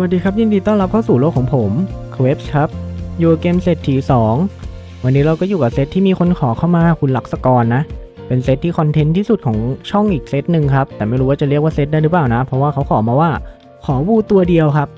วัสดีครับ ยินดีต้อนรับเข้าสู่โลกของผมเวฟครับอยู่กับเกมเศรษฐี2 วันนี้เราก็อยู่กับเซตที่มีคนขอเข้ามาคุณหลักสกรนะ เป็นเซตที่คอนเทนต์ที่สุดของช่องอีกเซตหนึ่งครับ แต่ไม่รู้ว่าจะเรียกว่าเซตได้หรือเปล่านะ เพราะว่าเขาขอมาว่าขอวูตัวเดียวครับ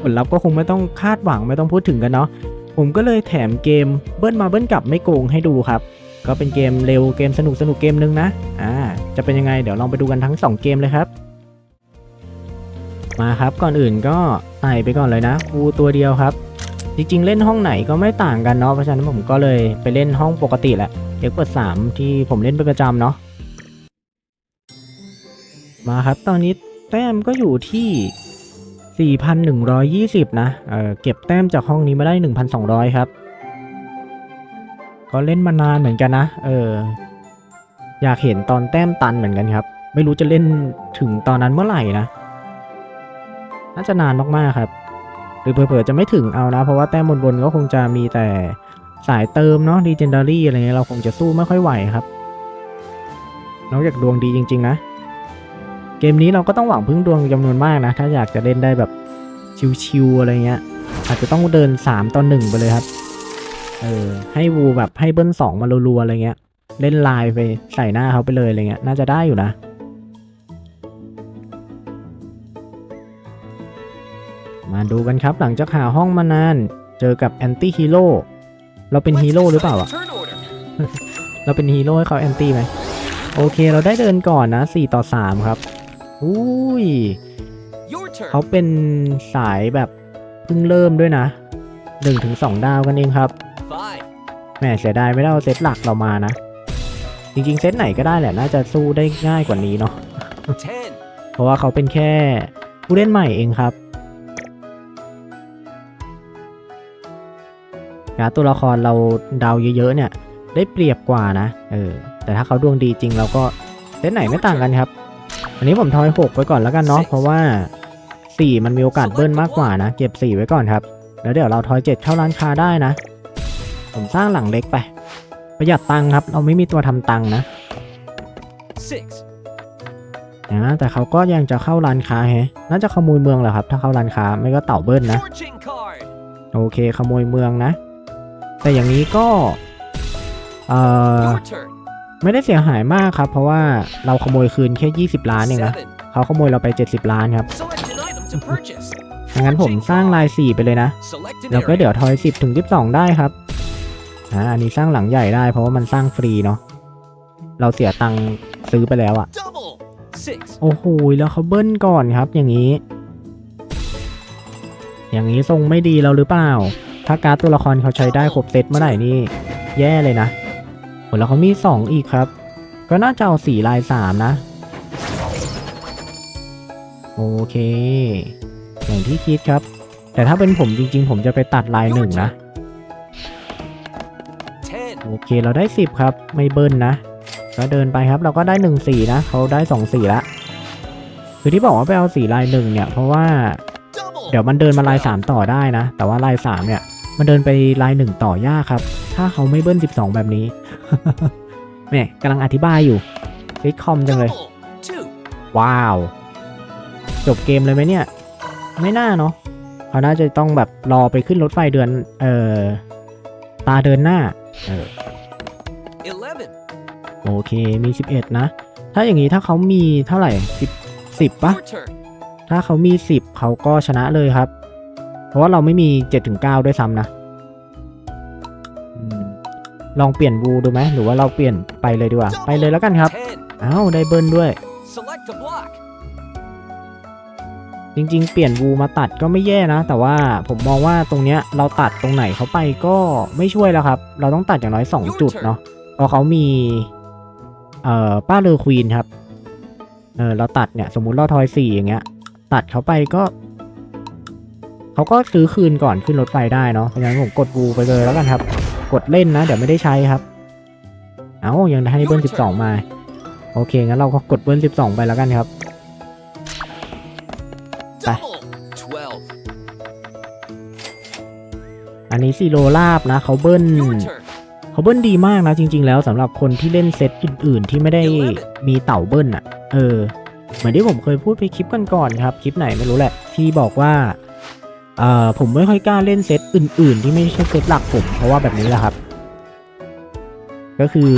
ผลลัพธ์ก็คงไม่ต้องคาดหวังไม่ต้องพูดถึงกันเนาะผมก็เลยแถมเกมเบิ้ลมาเบิ้ลกลับไม่โกงให้ดูครับ ก็เป็นเกมเร็วเกมสนุกสนุกเกมนึงนะอ่าจะเป็นยังไงเดี๋ยวลองไปดูกันทั้งสองเกมเลยครับ มาครับ ก่อนอื่นก็ใส่ไปก่อนเลยนะวูตัวเดียวครับ จริงๆ เล่นห้องไหนก็ไม่ต่างกันเนาะเพราะฉะนั้นผมก็เลยไปเล่นห้องปกติแหละเอ็กเปิดสามที่ผมเล่นเป็นประจำเนาะมาครับ ตอนนี้แต้มก็อยู่ที่ 4,120 นะเออเก็บแต้มจากห้องนี้มาได้ 1,200 ครับ ก็เล่นมานานเหมือนกันนะ เออ อยากเห็นตอนแต้มตันเหมือนกันครับ ไม่รู้จะเล่นถึงตอนนั้นเมื่อไหร่นะ น่าจะนานมากๆครับ หรือเผลอๆจะไม่ถึงเอานะ เพราะว่าแต้มบนๆก็คงจะมีแต่สายเติมเนาะดีเจนดารี่อะไรเงี้ยเราคงจะสู้ไม่ค่อยไหวครับ นอกจากดวงดีจริง ๆ นะ เกมนี้เราก็ต้องหวังพึ่งดวงจำนวนมากนะ ถ้าอยากจะเล่นได้แบบชิวๆอะไรเงี้ย อาจจะต้องเดิน 3ต่อ1ไปเลยครับ เออให้วูแบบให้เบิ้ลสองมารัวๆอะไรเงี้ย เล่นไลน์ไปใส่หน้าเขาไปเลยอะไรเงี้ย น่าจะได้อยู่นะ มาดูกันครับหลังจากหาห้องมานาน เจอกับแอนตี้ฮีโร่เราเป็นฮีโร่หรือเปล่าอะเราเป็นฮีโร่ให้เขาแอนตี้ไหมโอเคเราได้เดินก่อนนะ 4 ต่อ 3 ครับอุ้ยเขาเป็นสายแบบเพิ่งเริ่มด้วยนะ1ถึง2ดาวกันเองครับแหมเสียดายไม่ได้เอาเซตหลักเรามานะ จริงๆ เซตไหนก็ได้แหละ น่าจะสู้ได้ง่ายกว่านี้เนาะเพราะว่าเขาเป็นแค่ผู้เล่นใหม่เองครับ การดตัวละครเราเดาเยอะๆเนี่ยได้เปรียบกว่านะเออแต่ถ้าเขาดวงดีจริงเราก็เล่นไหนไม่ต่างกันครับอันนี้ผมทอย6ไว้ก่อนแล้วกันเนาะเพราะว่า 4 มันมีโอกาสเบิ้ลมากกว่านะ เก็บ 4 ไว้ก่อนครับ แล้วเดี๋ยวเราทอย7เข้าร้านค้าได้นะ ผมสร้างหลังเล็กไป ประหยัดตังค์ครับ เราไม่มีตัวทำตังค์นะนะแต่เขาก็ยังจะเข้าร้านค้าแฮะน่าจะขโมยเมืองแหละครับ ถ้าเข้าร้านค้าไม่ก็เต่าเบิ้ลนะ โอเคขโมยเมืองนะ แต่อย่างนี้ก็เอ่อไม่ได้เสียหายมากครับ เพราะว่าเราขโมยคืนแค่ 20 ล้านเองนะเขาขโมยเราไป 70 ล้านครับงั้นผมสร้างลาย 4 ไปเลยนะ แล้วก็เดี๋ยวทอย 10 ถึง 12 ได้ครับอ่าอันนี้สร้างหลังใหญ่ได้เพราะว่ามันสร้างฟรีเนาะเราเสียตังค์ซื้อไปแล้วอะโอ้โหแล้วเขาเบิ้ลก่อนครับอย่างนี้ อย่างนี้ทรงไม่ดีแล้วหรือเปล่า ถ้าการ์ดตัวละครเขาใช้ได้ครบเซตเมื่อไหร่นี่แย่เลยนะผลแล้วเขามี 2 อีกครับ ก็น่าจะเอาสีลาย3นะ โอเค อย่างที่คิดครับ แต่ถ้าเป็นผมจริง ๆ ผมจะไปตัดลายหนึ่งนะ โอเคเราได้ 10 ครับ ไม่เบิ้ลนะ ก็เดินไปครับเราก็ได้1สีนะเขาได้2สีละคือที่บอกว่าไปเอาสีลายหนึ่งเนี่ยเพราะว่า เดี๋ยวมันเดินมาลาย 3 ต่อได้นะ แต่ว่าลาย3เนี่ย มันเดินไปลาย1ต่อยากครับ ถ้าเขาไม่เบิ้ล 12 แบบนี้แม่กำลังอธิบายอยู่ฟิตคอมจังเลย ว้าว จบเกมเลยไหมเนี่ย ไม่น่าเนาะเขาน่าจะต้องแบบรอไปขึ้นรถไฟเดือน เอ่อ ตาเดินหน้า เออโอเค มี 11 นะ ถ้าอย่างนี้ถ้าเขามีเท่าไหร่ 10 10ปะถ้าเขามี 10 เขาก็ชนะเลยครับ เพราะว่าเราไม่มี7-9ด้วยซ้ำนะอมลองเปลี่ยนวูดูไหมหรือว่าเราเปลี่ยนไปเลยดีกว่า ไปเลยแล้วกันครับ อ้าวได้เบิร์นด้วย จริงๆ เปลี่ยนวูมาตัดก็ไม่แย่นะ แต่ว่าผมมองว่าตรงเนี้ยเราตัดตรงไหนเขาไปก็ไม่ช่วยแล้วครับ เราต้องตัดอย่างน้อย 2 จุดเนาะเพราะเขามี เอ่อป้าเลอควีนครับ เออเราตัดเนี่ย สมมุติเราทอยสี่อย่างเงี้ย ตัดเขาไปก็ เขาก็ซื้อคืนก่อนขึ้นรถไฟได้เนาะเพราะฉะนั้นผมกดวูไปเลยแล้วกันครับ กดเล่นนะ เดี๋ยวไม่ได้ใช้ครับ เอายังได้ให้เบิ้ลสิบสองมา โอเคงั้นเราก็กดเบิ้ลสิบสองไปแล้วกันครับไปอันนี้ซีโรลาบนะเขาเบิ้ลเขาเบิ้ลดีมากนะจริง ๆ แล้วสำหรับคนที่เล่นเซตอื่น ๆ ที่ไม่ได้มีเต่าเบิ้ลอะ เออ เหมือนที่ผมเคยพูดไปคลิปกันก่อนๆครับ คลิปไหนไม่รู้แหละ ที่บอกว่า เอ่อผมไม่ค่อยกล้าเล่นเซตอื่น ๆ ที่ไม่ใช่เซตหลักผมเพราะว่าแบบนี้แหละครับ ก็คือ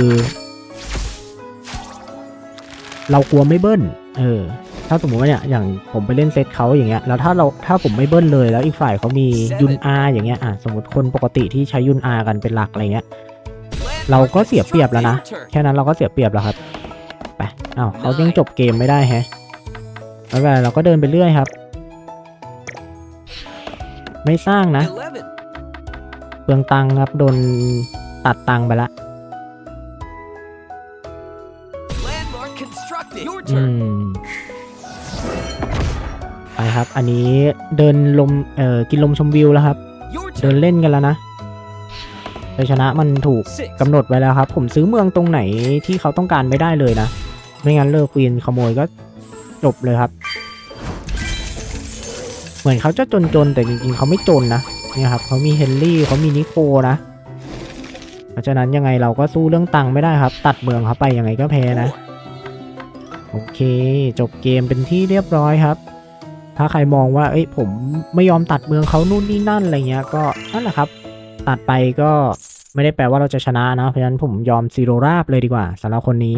เรากลัวไม่เบิ้ลเออ ถ้าสมมติว่าเนี่ยอย่างผมไปเล่นเซตเขาอย่างเงี้ยแล้วถ้าเราถ้าผมไม่เบิ้ลเลยแล้วอีกฝ่ายเขามียุนอาอย่างเงี้ยอะสมมติคนปกติที่ใช้ยุนอากันเป็นหลักอะไรเงี้ยเราก็เสียเปรียบแล้วนะแค่นั้นเราก็เสียเปรียบแล้วครับไปอ้าวเขายังจบเกมไม่ได้แฮะไม่เป็นไรเราก็เดินไปเรื่อยครับ ไม่สร้างนะ11เปลืองตังค์ครับโดนตัดตังค์ไปละ Landmark constructed. Your อื turn. มไปครับ อันนี้เดินลมเอ่อกินลมชมวิวแล้วครับ Your เดิน turn. เล่นกันแล้วนะชัยชนะมันถูก Six. กำหนดไว้แล้วครับ ผมซื้อเมืองตรงไหนที่เขาต้องการไม่ได้เลยนะ ไม่งั้นเลอควีนขโมยก็จบเลยครับ เหมือนเขาจะจนๆ แต่จริงๆ เขาไม่จนนะเนี่ยครับเขามีเฮนรี่เขามีนิโคนะ เพราะฉะนั้นยังไงเราก็สู้เรื่องตังค์ไม่ได้ครับ ตัดเมืองเขาไปยังไงก็แพ้นะ โอเค จบเกมเป็นที่เรียบร้อยครับ ถ้าใครมองว่าเอ้ยผมไม่ยอมตัดเมืองเขานู่นนี่นั่นอะไรเงี้ยก็นั่นแหละครับ ตัดไปก็ไม่ได้แปลว่าเราจะชนะนะ เพราะฉะนั้นผมยอมซีโรราบเลยดีกว่าสำหรับคนนี้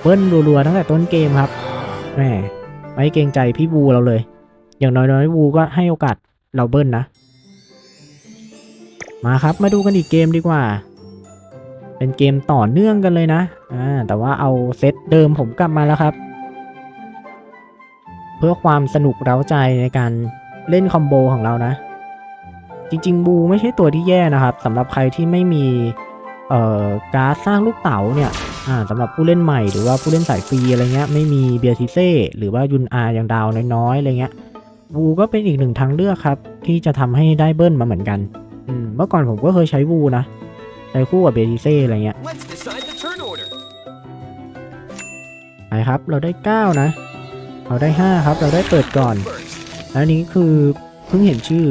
เบิ้ลรัวๆตั้งแต่ต้นเกมครับแหมไม่เกรงใจพี่บูเราเลย อย่างน้อยๆบูก็ให้โอกาสเราเบิ้ลนะ มาครับมาดูกันอีกเกมดีกว่า เป็นเกมต่อเนื่องกันเลยนะอ่าแต่ว่าเอาเซตเดิมผมกลับมาแล้วครับ เพื่อความสนุกเร้าใจในการเล่นคอมโบของเรานะ จริง ๆ บูไม่ใช่ตัวที่แย่นะครับสำหรับใครที่ไม่มีเอ่อการ์ดสร้างลูกเต๋าเนี่ยอ่าสำหรับผู้เล่นใหม่หรือว่าผู้เล่นสายฟรีอะไรเงี้ยไม่มีเบียร์ทิเซ่หรือว่ายุนอาอย่างดาวน้อยๆอะไรเงี้ย บูก็เป็นอีกหนึ่งทางเลือกครับ ที่จะทำให้ได้เบิ้ลมาเหมือนกันอืมเมื่อก่อนผมก็เคยใช้บูนะใช้คู่กับเบียร์ทิเซ่อะไรเงี้ย Let's decide the turn order. ไปครับ เราได้ 9 นะ เราได้ 5 ครับ เราได้เปิดก่อน First. แล้วอันนี้คือเพิ่งเห็นชื่อ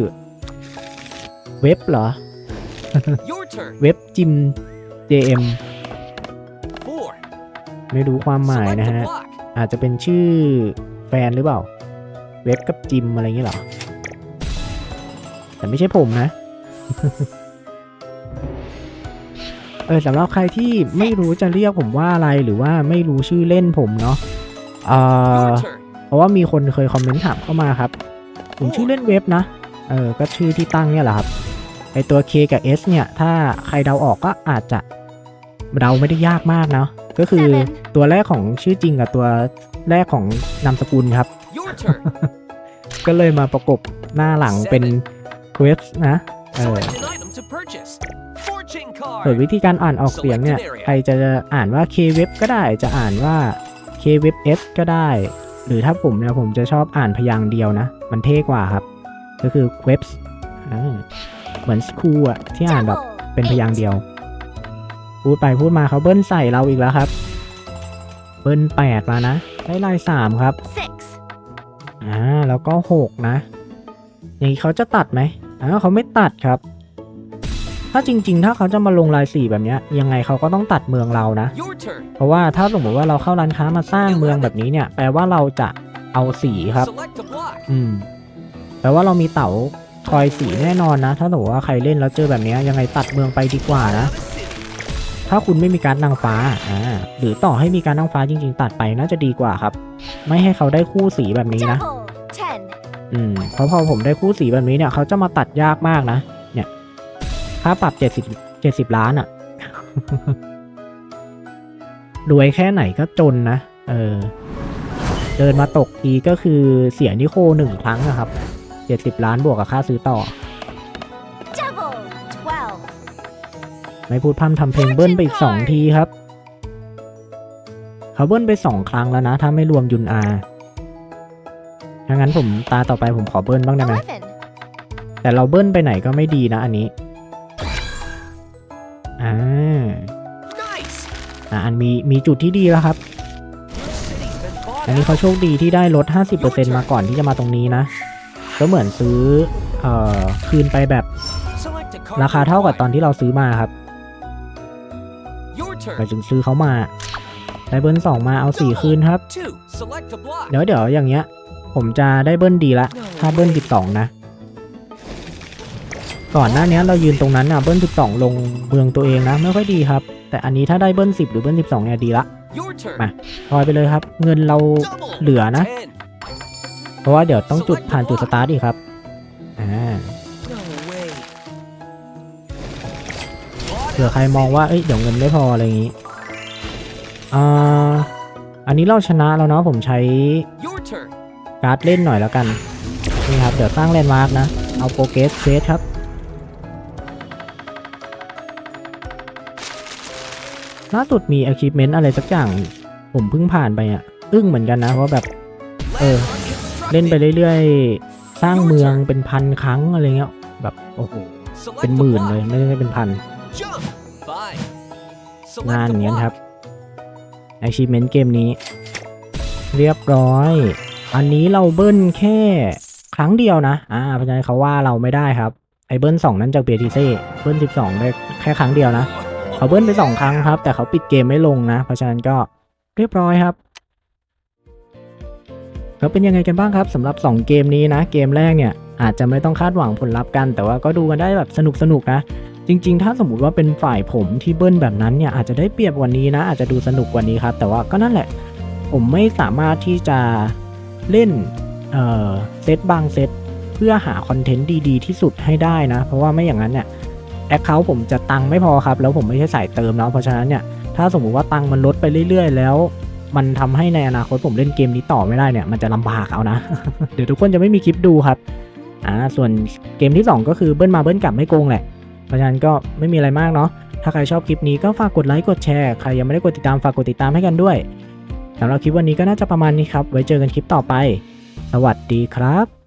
เว็บเหรอ Your turn. เว็บจิม JM Four. ไม่รู้ความหมาย Select นะ a ฮะ block. อาจจะเป็นชื่อแฟนหรือเปล่า เว็บกับจิมอะไรอย่างเงี้ยเหรอ แต่ไม่ใช่ผมนะ เออสำหรับใครที่ไม่รู้จะเรียกผมว่าอะไรหรือว่าไม่รู้ชื่อเล่นผมเนาะเอ่อ Your turn. เพราะว่ามีคนเคยคอมเมนต์ถามเข้ามาครับ ผมชื่อเล่นเว็บนะ เออ ก็ชื่อที่ตั้งเนี่ยแหละครับ ไอตัว K กับ S เนี่ย ถ้าใครเดาออกก็อาจจะเดาไม่ได้ยากมากเนาะ ก็คือ Seven ตัวแรกของชื่อจริงกับตัวแรกของนามสกุลครับ Your turn. ก็เลยมาประกบหน้าหลังเป็น Quest นะเออ Select an item to purchase. Fortune ส่วน card. วิธีการอ่านออกเสียงเนี่ยใครจะอ่านว่า K Web ก็ได้จะอ่านว่า K Web S ก็ได้ หรือถ้าผมเนี่ยผมจะชอบอ่านพยางค์เดียวนะ มันเท่กว่าครับ ก็คือ Quebs อ่าเหมือน School อะที่อ่านแบบ Double. เป็นพยางค์เดียว พูดไปพูดมาเขาเบิ้ลใส่เราอีกแล้วครับ เบิ้ลแปดมานะ ได้ลายสามครับ Six. อ่าแล้วก็หกนะ อย่างนี้เขาจะตัดไหมอ่าเขาไม่ตัดครับ ถ้าจริง ๆ ถ้าเขาจะมาลงลายสี่แบบเนี้ยยังไงเขาก็ต้องตัดเมืองเรานะ Your turn. เพราะว่าถ้าสมมติว่าเราเข้าร้านค้ามาสร้างเมืองแบบนี้เนี่ยแปลว่าเราจะเอาสีครับ Select a block. อืมแปลว่าเรามีเต๋าทอยสีแน่นอนนะ ถ้าสมมติว่าใครเล่นแล้วเจอแบบเนี้ยยังไงตัดเมืองไปดีกว่านะ Out of city. ถ้าคุณไม่มีการดนางฟ้าอ่าหรือต่อให้มีการดนางฟ้าจริง ๆ ตัดไปน่าจะดีกว่าครับ ไม่ให้เขาได้คู่สีแบบนี้นะ Double. Ten. อืมเพราะพอผมได้คู่สีแบบนี้เนี่ยเขาจะมาตัดยากมากนะ เนี่ยค่าปรับเจ็ดสิบเจ็ดสิบล้านอะ่ะรวยแค่ไหนก็จนนะ เออ เดินมาตกทีก็คือเสียนิโคหนึ่งครั้งนะครับเจ็ดสิบล้านบวกกับค่าซื้อต่อ Double. Twelve. ไม่พูดพร่ำทำเพลงเบิ้ลไปอีกสองทีครับ เขาเบิ้ลไปสองครั้งแล้วนะ ถ้าไม่รวมยุนอาถ้างั้นผมตาต่อไปผมขอเบิ้ลบ้างได้ไหม Eleven. แต่เราเบิ้ลไปไหนก็ไม่ดีนะอันนี้ อ่า Nice. อ่าอันมีมีจุดที่ดีแล้วครับ Your city's been bought อันนี้เขา out. โชคดีที่ได้ลด 50%มาก่อนที่จะมาตรงนี้นะ ก็เหมือนซื้อ เอ่อ คืนไปแบบ Select a card ราคาเท่ากับตอนที่เราซื้อมาครับ Your หมาย turn. ถึงซื้อเขามา ได้เบิ้ลสองมาเอาสี่คืนครับ เดี๋ยวเดี๋ยวอย่างเงี้ย ผมจะได้เบิ้ลดีละ ถ้าเบิ้ลสิบสองนะ ก่อนหน้านี้เรายืนตรงนั้นอะเบิ้ลสิบสองลงเมืองตัวเองนะไม่ค่อยดีครับ แต่อันนี้ถ้าได้เบิ้ลสิบหรือเบิ้ลสิบสองเนี่ยดีละมาทอยไปเลยครับ เงินเราเหลือนะ เพราะว่าเดี๋ยวต้องจุดผ่านจุดสตาร์ทอีกครับอ่าเผื่อใครมองว่าเอ้ยเดี๋ยวเงินไม่พออะไรอย่างงี้ อ่าอันนี้เราชนะแล้วเนาะผมใช้ Your turn. การ์ดเล่นหน่อยแล้วกัน นี่ครับ เดี๋ยวสร้างแลนด์มาร์กนะ เอาโปรเกสเฟสครับ ล่าสุดมี achievement อะไรสักอย่าง ผมเพิ่งผ่านไปอะ อึ้งเหมือนกันนะว่าแบบ เออ Landmark เล่นไป constructed. เรื่อยๆ สร้างเมืองเป็นพันครั้งอะไรเงี้ย แบบ โอ้โห Select เป็น a หมื่น block. เลย ไม่ได้เป็นพัน Jump. Five. Select งาน a อย่างนี้ย block. ครับ achievement เกมนี้ เรียบร้อย อันนี้เราเบิ้ลแค่ครั้งเดียวนะ อ่า เพราะฉะนั้นเขาว่าเราไม่ได้ครับ ไอเบิ้ลสองนั้นจากเบียร์ทีเซ่เบิ้ลสิบสองได้แค่ครั้งเดียวนะ เขาเบิ้ลไปสองครั้งครับ แต่เขาปิดเกมไม่ลงนะ เพราะฉะนั้นก็เรียบร้อยครับแล้วเป็นยังไงกันบ้างครับสำหรับ 2 เกมนี้นะ เกมแรกเนี่ยอาจจะไม่ต้องคาดหวังผลลัพธ์กัน แต่ว่าก็ดูกันได้แบบสนุกสนุกนะ จริง ๆ ถ้าสมมติว่าเป็นฝ่ายผมที่เบิ้ลแบบนั้นเนี่ยอาจจะได้เปรียบกว่านี้นะ อาจจะดูสนุกกว่านี้ครับ แต่ว่าก็นั่นแหละ ผมไม่สามารถที่จะเล่นเอ่อเซตบางเซตเพื่อหาคอนเทนต์ดีๆ ที่สุดให้ได้นะ เพราะว่าไม่อย่างนั้นเนี่ยแอคเคาท์ผมจะตังค์ไม่พอครับ แล้วผมไม่ใช่สายเติมเนาะเพราะฉะนั้นเนี่ยถ้าสมมุติว่าตังค์มันลดไปเรื่อย ๆ แล้ว มันทำให้ในอนาคตผมเล่นเกมนี้ต่อไม่ได้เนี่ยมันจะลำบากเอานะ เดี๋ยวทุกคนจะไม่มีคลิปดูครับอ่าส่วนเกมที่ 2 ก็คือเบิ้ลมาเบิ้ลกลับไม่โกงแหละ เพราะฉะนั้นก็ไม่มีอะไรมากเนาะ ถ้าใครชอบคลิปนี้ก็ฝากกดไลค์กดแชร์ ใครยังไม่ได้กดติดตามฝากกดติดตามให้กันด้วยสำหรับคลิปวันนี้ก็น่าจะประมาณนี้ครับ ไว้เจอกันคลิปต่อไป สวัสดีครับ